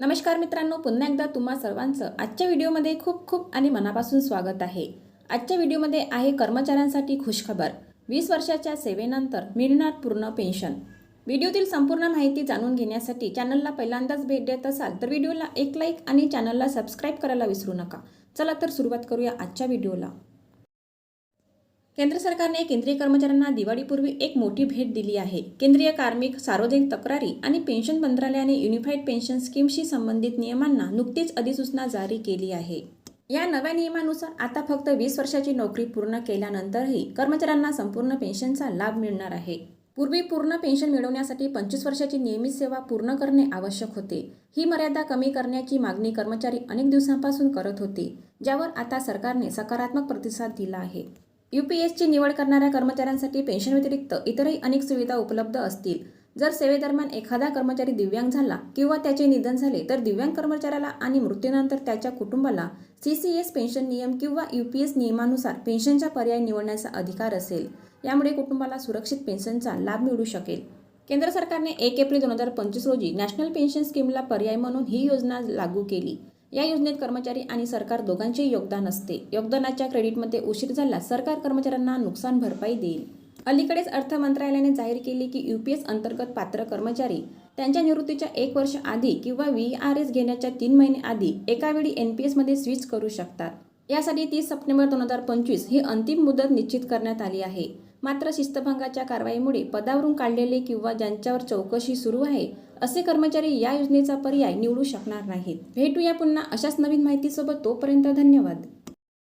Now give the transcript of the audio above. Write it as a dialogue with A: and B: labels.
A: नमस्कार मित्रांनो पुन्हा एकदा तुम्हा सर्वांचं आजच्या व्हिडिओमध्ये खूप खूप आणि मनापासून स्वागत आहे. आजच्या व्हिडिओमध्ये आहे कर्मचाऱ्यांसाठी खुशखबर. वीस वर्षाच्या सेवेनंतर मिळणार पूर्ण पेन्शन. व्हिडिओतील संपूर्ण माहिती जाणून घेण्यासाठी चॅनलला पहिल्यांदाच भेट देत असाल तर व्हिडिओला एक लाईक आणि चॅनलला सबस्क्राईब करायला विसरू नका. चला तर सुरुवात करूया आजच्या व्हिडिओला. केंद्र सरकारने केंद्रीय कर्मचाऱ्यांना दिवाळीपूर्वी एक मोठी भेट दिली आहे. केंद्रीय कार्मिक सार्वजनिक तक्रारी आणि पेन्शन मंत्रालयाने युनिफाईड पेन्शन स्कीमशी संबंधित नियमांना नुकतीच अधिसूचना जारी केली आहे. या नव्या नियमानुसार आता फक्त वीस वर्षाची नोकरी पूर्ण केल्यानंतरही कर्मचाऱ्यांना संपूर्ण पेन्शनचा लाभ मिळणार आहे. पूर्वी पूर्ण पेन्शन मिळवण्यासाठी पंचवीस वर्षाची नियमित सेवा पूर्ण करणे आवश्यक होते. ही मर्यादा कमी करण्याची मागणी कर्मचारी अनेक दिवसांपासून करत होते ज्यावर आता सरकारने सकारात्मक प्रतिसाद दिला आहे. यू पी एसची निवड करणाऱ्या कर्मचाऱ्यांसाठी पेन्शन व्यतिरिक्त इतरही अनेक सुविधा उपलब्ध असतील. जर सेवेदरम्यान एखादा कर्मचारी दिव्यांग झाला किंवा त्याचे निधन झाले तर दिव्यांग कर्मचाऱ्याला आणि मृत्यूनंतर त्याच्या कुटुंबाला सी सी एस पेन्शन नियम किंवा यू पी एस नियमानुसार पेन्शनचा पर्याय निवडण्याचा अधिकार असेल. यामुळे कुटुंबाला सुरक्षित पेन्शनचा लाभ मिळू शकेल. केंद्र सरकारने एक एप्रिल दोन हजार पंचवीस रोजी नॅशनल पेन्शन स्कीमला पर्याय म्हणून ही योजना लागू केली. या योजनेत कर्मचारी आणि सरकार दोघांचे योगदान असते. योगदानाच्या क्रेडिटमध्ये उशीर झाला सरकार कर्मचाऱ्यांना नुकसान भरपाई देईल. अलीकडेच अर्थ मंत्रालयाने जाहीर केले की यू पी एस अंतर्गत पात्र कर्मचारी त्यांच्या निवृत्तीच्या एक वर्ष आधी किंवा व्ही आर एस घेण्याच्या तीन महिने आधी एकावेळी एन पी एसमध्ये स्विच करू शकतात. यासाठी तीस सप्टेंबर दोन हजार पंचवीस ही अंतिम मुदत निश्चित करण्यात आली आहे. मात्र शिस्तभंगाच्या कारवाईमुळे पदावरून काढलेले किंवा ज्यांच्यावर चौकशी सुरू आहे असे कर्मचारी या योजनेचा पर्याय निवडू शकणार नाहीत. भेटूया पुन्हा अशाच नवीन माहितीसोबत तोपर्यंत धन्यवाद.